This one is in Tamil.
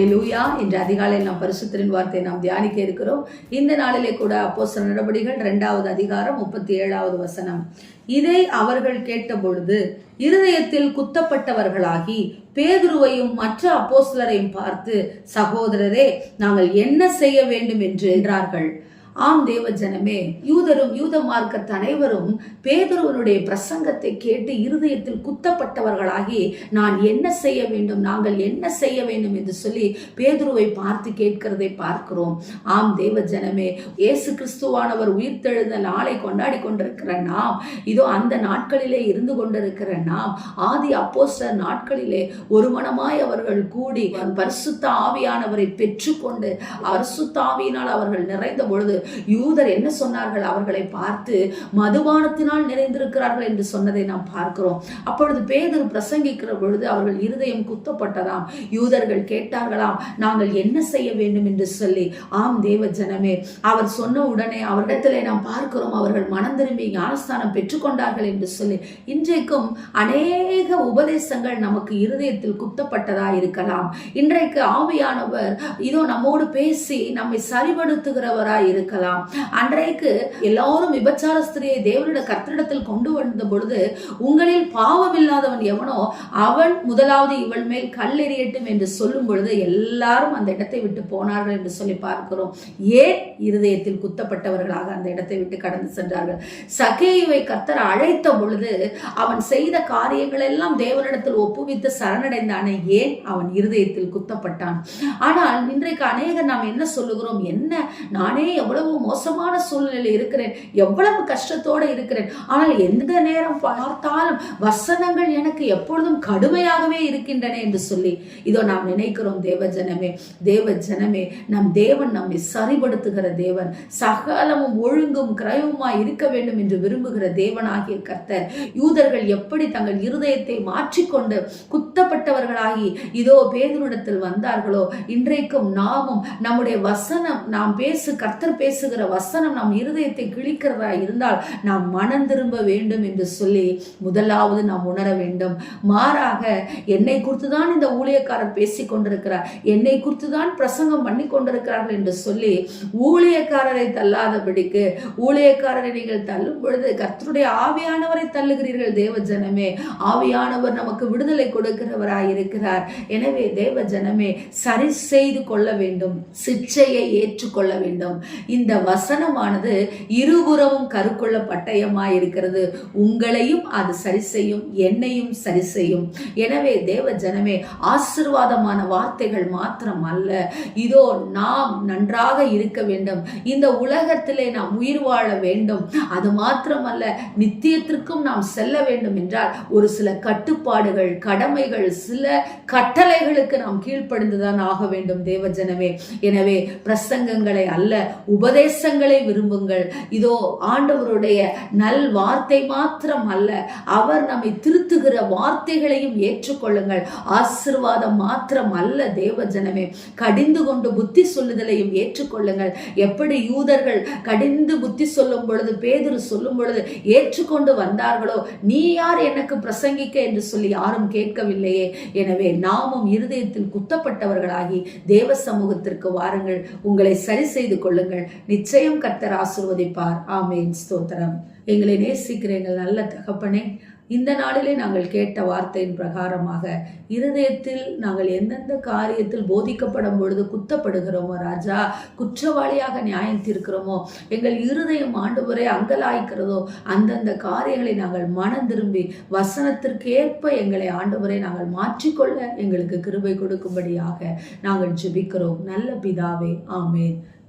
ஹலே லூயா இன்று அதிகாலை நாம் பரிசுத்தரின் வார்த்தையை நாம் தியானிக்க இருக்கிறோம். இந்த நாளிலே கூட அப்போஸ்தல நடபடிகள் இரண்டாவது அதிகாரம் முப்பத்தி ஏழாவது வசனம். இதை அவர்கள் கேட்டபொழுது இருதயத்தில் குத்தப்பட்டவர்களாகி பேதுருவையும் மற்ற அப்போஸ்தலரையும் பார்த்து சகோதரரே நாங்கள் என்ன செய்ய வேண்டும்? என்று என்றார்கள். ஆம் தேவ ஜனமே யூதரும் யூத மார்க்கத் அனைவரும் பேதுருவனுடைய பிரசங்கத்தை கேட்டு இருதயத்தில் குத்தப்பட்டவர்களாகி நான் என்ன செய்ய வேண்டும் நாங்கள் என்ன செய்ய வேண்டும் என்று சொல்லி பேதுருவை பார்த்து கேட்கிறதை பார்க்கிறோம். ஆம் தேவ ஜனமே இயேசு கிறிஸ்துவானவர் உயிர்த்தெழுந்த நாளை கொண்டாடி கொண்டிருக்கிற நாம் இதோ அந்த நாட்களிலே இருந்து கொண்டிருக்கிற நாம் ஆதி அப்போஸ்டர் நாட்களிலே ஒருமனமாய் அவர்கள் கூடி பரிசுத்த ஆவியானவரை பெற்றுக்கொண்டு பரிசுத்த ஆவியினால் அவர்கள் நிறைந்த பொழுது யூதர் என்ன சொன்னார்கள் அவர்களை பார்த்து மதுபானத்தினால் நிறைந்திருக்கிறார்கள் என்று சொன்னதை நாம் பார்க்கிறோம். அப்பொழுது பேதர் பிரசங்கிக்கிற பொழுது அவர்கள் இருதயம் குத்தப்பட்டதாம். யூதர்கள் கேட்டார்களாம் நாங்கள் என்ன செய்ய வேண்டும்? என்று சொல்லி ஆம் தேவ ஜனமே அவர் சொன்ன உடனே அவரிடத்திலே நாம் பார்க்கிறோம் அவர்கள் மனம் திரும்பி ஞானஸ்தானம் பெற்றுக்கொண்டார்கள் என்று சொல்லி இன்றைக்கும் அநேக உபதேசங்கள் நமக்கு இருதயத்தில் குத்தப்பட்டதா இருக்கலாம் இன்றைக்கு ஆவியானவர் இதோ நம்மோடு பேசி நம்மை சரிபடுத்துகிறவராய் இருக்கலாம். அன்றைக்கு எல்லாரும் விபச்சார ஸ்திரியை தேவனிட கர்த்தரிடத்தில் கொண்டு வந்த பொழுது உங்களில் பாவம் இல்லாதவன் எவனோ அவன் முதலாவது இவள் மேல் கல்லெறியட்டும் என்று சொல்லும் பொழுது எல்லாரும் அந்த இடத்தை விட்டு போனார்கள் என்று சொல்லி பார்க்கிறோம். ஏன் இருதயத்தில் குத்தப்பட்டவர்களாக அந்த இடத்தை விட்டு கடந்து சென்றார்கள்? சகேயுவை கர்த்தர் அழைத்த பொழுது அவன் செய்த காரியங்கள் எல்லாம் தேவனிடத்தில் ஒப்புவித்து சரணடைந்தானே. ஏன்? அவன் இருதயத்தில் குத்தப்பட்டான். ஆனால் இன்றைக்கு அநேகர் நாம் என்ன சொல்லுகிறோம்? என்ன? நானே எவ்வளவு மோசமான சூழ்நிலையில் இருக்கிறேன் எவ்வளவு கஷ்டத்தோடு இருக்கிறேன். ஆனால் எந்த நேரம் பார்த்தாலும் வசனங்கள் எனக்கு எப்பொழுதும் கடுமையாகவே இருக்கின்றன என்று சொல்லி இதோ நாம் நினைக்கிறோம் தேவ ஜனமே தேவ ஜனமே நம் தேவன் நம்மை சரிபடுத்துகிற தேவன் சகலமும் ஒழுங்கும் கிரயவுமாய் இருக்க வேண்டும் என்று விரும்புகிற தேவனாகிய கர்த்தர் யூதர்கள் எப்படி தங்கள் இருதயத்தை மாற்றிக்கொண்டு குத்தப்பட்டவர்களாகி இதோ பேதனிடத்தில் வந்தார்களோ இன்றைக்கும் நாமும் நம்முடைய வசனம் நாம் பேசு கர்த்தர் பேசுகிற வசனம் நம் இருதயத்தை கிழிக்கிறதா இருந்தால் நாம் மனம் திரும்ப வேண்டும் என்று சொல்லி முதலாவது நாம் உணர வேண்டும். மாறாக என்னை குறித்து தான் இந்த ஊழியக்காரர் பேசி கொண்டிருக்கிறார். என்னை குறித்து தான் பிரசங்கம் பண்ணி கொண்டிருக்கிறார்கள் என்று சொல்லி ஊழியக்காரரை தள்ளாதபடிக்கு ஊழியக்காரரை நீங்கள் தள்ளும் பொழுது கர்த்தருடைய ஆவியானவரை தள்ளுகிறீர்கள் தேவ ஜனமே. ஆவியானவர் நமக்கு விடுதலை கொடுக்கிறவராய் இருக்கிறார் எனவே தேவ ஜனமே சரி செய்து கொள்ள வேண்டும். சிற்சையை ஏற்றுக்கொள்ள வேண்டும். இந்த வசனமானது இருபுறமும் கருக்குள்ள பட்டயமாய் இருக்கிறது உங்களையும் அது சரி செய்யும் என்னையும் சரி செய்யும் எனவே தேவ ஜனமே ஆசிர்வாதமான வார்த்தைகள் மாத்திரம் அல்ல இதோ நாம் நன்றாக இருக்க வேண்டும். இந்த உலகத்திலே நாம் உயிர் வாழ வேண்டும். அது மாத்திரமல்ல நித்தியத்திற்கும் நாம் செல்ல வேண்டும் என்றால் ஒரு சில கட்டுப்பாடுகள் கடமைகள் சில கட்டளைகளுக்கு நாம் கீழ்ப்படிந்துதான் ஆக வேண்டும் தேவ ஜனமே. எனவே பிரசங்கங்களை அல்ல உப உபதேசங்களை விரும்புங்கள். இதோ ஆண்டவருடைய நல் வார்த்தை மாத்திரம் அல்ல அவர் நம்மை திருத்துகிற வார்த்தைகளையும் ஏற்றுக்கொள்ளுங்கள். ஆசிர்வாதம் மாத்திரம் அல்ல தேவ ஜனமே கடிந்து கொண்டு புத்தி சொல்லுதலையும் ஏற்றுக்கொள்ளுங்கள். எப்படி யூதர்கள் கடிந்து புத்தி சொல்லும் பொழுது பேதுரு சொல்லும் பொழுது ஏற்றுக்கொண்டு வந்தார்களோ நீ யார் எனக்கு பிரசங்கிக்க என்று சொல்லி யாரும் கேட்கவில்லையே. எனவே நாமும் இருதயத்தில் குத்தப்பட்டவர்களாகி தேவ சமூகத்திற்கு வாருங்கள். உங்களை சரி செய்து கொள்ளுங்கள். நிச்சயம் கர்த்தர் ஆசிர்வதிப்பார். ஆமேன். ஸ்தோத்திரம். எங்களை நேசிக்கிற எங்கள் நல்ல தகப்பனே இந்த நாளிலே நாங்கள் கேட்ட வார்த்தையின் பிரகாரமாக இருதயத்தில் நாங்கள் எந்தெந்த காரியத்தில் போதிக்கப்படும் பொழுது குத்தப்படுகிறோமோ ராஜா குற்றவாளியாக நியாயம் தீர்க்கிறோமோ எங்கள் இருதயம் ஆண்டவரை அங்கலாய்க்கிறதோ அந்தந்த காரியங்களை நாங்கள் மனம் திரும்பி வசனத்திற்கு ஏற்ப எங்களை ஆண்டுவரை நாங்கள் மாற்றிக்கொள்ள எங்களுக்கு கிருபை கொடுக்கும்படியாக நாங்கள் ஜெபிக்கிறோம். நல்ல பிதாவே ஆமேன்.